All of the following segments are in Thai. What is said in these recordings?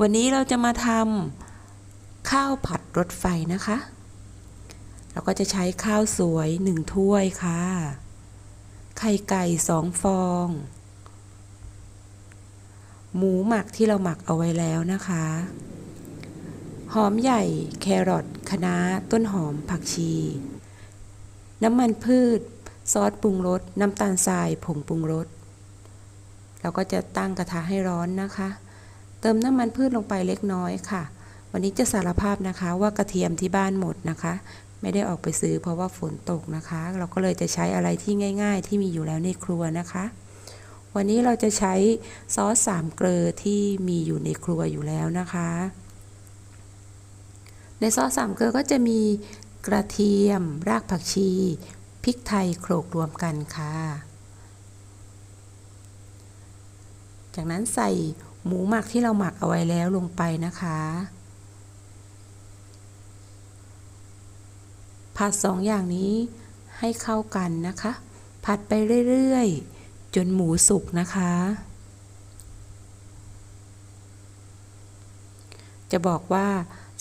วันนี้เราจะมาทำข้าวผัดรถไฟนะคะ เราก็จะใช้ข้าวสวยหนึ่งถ้วยค่ะ ไข่ไก่สองฟอง หมูหมักที่เราหมักเอาไว้แล้วนะคะ หอมใหญ่แครอทคะน้าต้นหอมผักชี น้ำมันพืช ซอสปรุงรส น้ำตาลทรายผงปรุงรส เราก็จะตั้งกระทะให้ร้อนนะคะ เติมน้ำมันพืชลงไปเล็กน้อยค่ะ วันนี้จะสารภาพนะคะว่ากระเทียมที่บ้านหมดนะคะ ไม่ได้ออกไปซื้อเพราะว่าฝนตกนะคะ เราก็เลยจะใช้อะไรที่ง่าย ๆ ที่มีอยู่แล้วในครัวนะคะ วันนี้เราจะใช้ซอสสามเกลือที่มีอยู่ในครัวอยู่แล้วนะคะ ในซอสสามเกลือก็จะมีกระเทียม รากผักชีพริกไทยโขลกรวมกันค่ะ จากนั้นใส่ หมูหมักที่เราหมักเอาไว้แล้วลงไปนะคะ ผัดสองอย่างนี้ให้เข้ากันนะคะ ผัดไปเรื่อยๆ จนหมูสุกนะคะ จะบอกว่า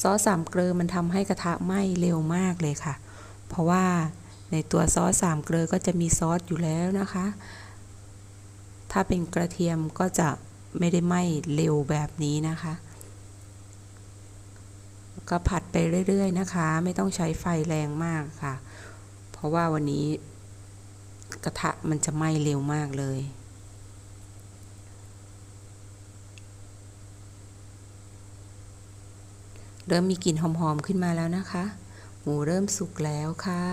ซอสสามเกลือมันทำให้กระทะไหม้เร็วมากเลยค่ะ เพราะว่าในตัวซอสสามเกลือก็จะมีซอสอยู่แล้วนะคะ ถ้าเป็นกระเทียมก็จะ ไม่ได้ไหม้เร็วแบบนี้นะคะ ก็ผัดไปเรื่อยๆนะคะ ไม่ต้องใช้ไฟแรงมากค่ะ เพราะว่าวันนี้กระทะมันจะไหม้เร็วมากเลยเริ่มมีกลิ่นหอมๆขึ้นมาแล้วนะคะ หมูเริ่มสุกแล้วค่ะ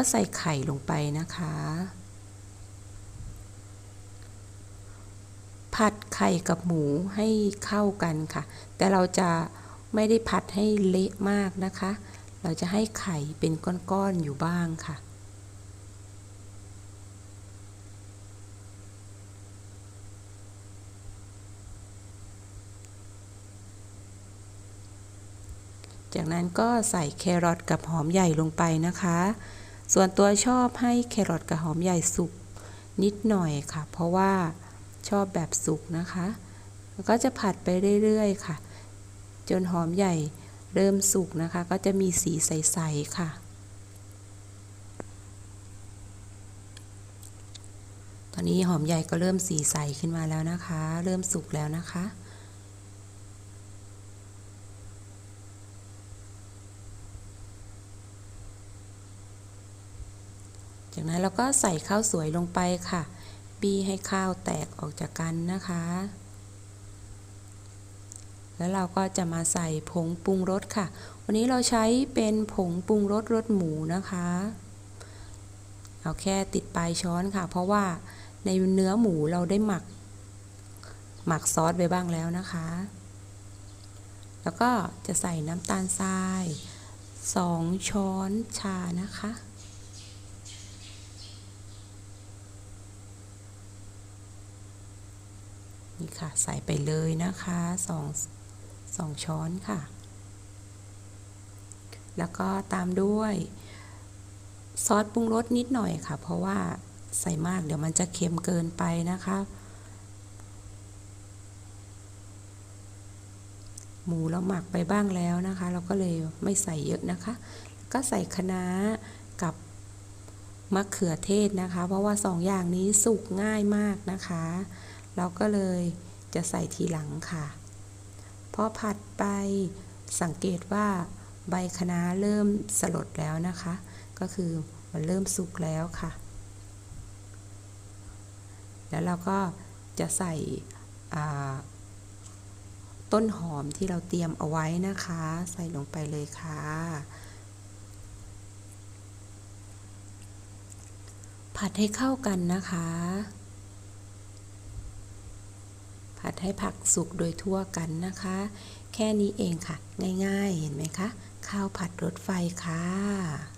ก็ใส่ไข่ลงไปนะคะ ผัดไข่กับหมูให้เข้ากันค่ะ แต่เราจะไม่ได้ผัดให้เละมากนะคะ เราจะให้ไข่เป็นก้อนๆอยู่บ้างค่ะจากนั้นก็ใส่แครอทกับหอมใหญ่ลงไปนะคะ ส่วนตัวชอบให้แครอทกับหอมใหญ่สุกนิดหน่อยค่ะ เพราะว่าชอบแบบสุกนะคะก็จะผัดไปเรื่อยๆค่ะ จนหอมใหญ่เริ่มสุกนะคะ ก็จะมีสีใสๆค่ะ ตอนนี้หอมใหญ่ก็เริ่มสีใสขึ้นมาแล้วนะคะ เริ่มสุกแล้วนะคะ จากนั้นเราก็ใส่ข้าวสวยลงไปค่ะ บี้ให้ข้าวแตกออกจากกันนะคะ แล้วเราก็จะมาใส่ผงปรุงรสค่ะ วันนี้เราใช้เป็นผงปรุงรสรสหมูนะคะ เอาแค่ติดปลายช้อนค่ะ เพราะว่าในเนื้อหมูเราได้หมัก หมักซอสไว้บ้างแล้วนะคะ แล้วก็จะใส่น้ำตาลทราย 2 ช้อนชานะคะ ค่ะใส่ไปเลยนะคะสองสองช้อนค่ะ แล้วก็ตามด้วยซอสปรุงรสนิดหน่อยค่ะ เพราะว่าใส่มากเดี๋ยวมันจะเค็มเกินไปนะคะ หมูเราหมักไปบ้างแล้วนะคะ เราก็เลยไม่ใส่เยอะนะคะ ก็ใส่คะน้ากับมะเขือเทศนะคะ เพราะว่าสองอย่างนี้สุกง่ายมากนะคะ เราก็เลยจะใส่ทีหลังค่ะ พอผัดไปสังเกตว่าใบคะน้าเริ่มสลดแล้วนะคะ ก็คือมันเริ่มสุกแล้วค่ะ แล้วเราก็จะใส่ต้นหอมที่เราเตรียมเอาไว้นะคะ ใส่ลงไปเลยค่ะ ผัดให้เข้ากันนะคะ ผัดให้ผักสุกโดยทั่วกันนะคะ แค่นี้เองค่ะ ง่ายๆ เห็นไหมคะ ข้าวผัดรถไฟค่ะ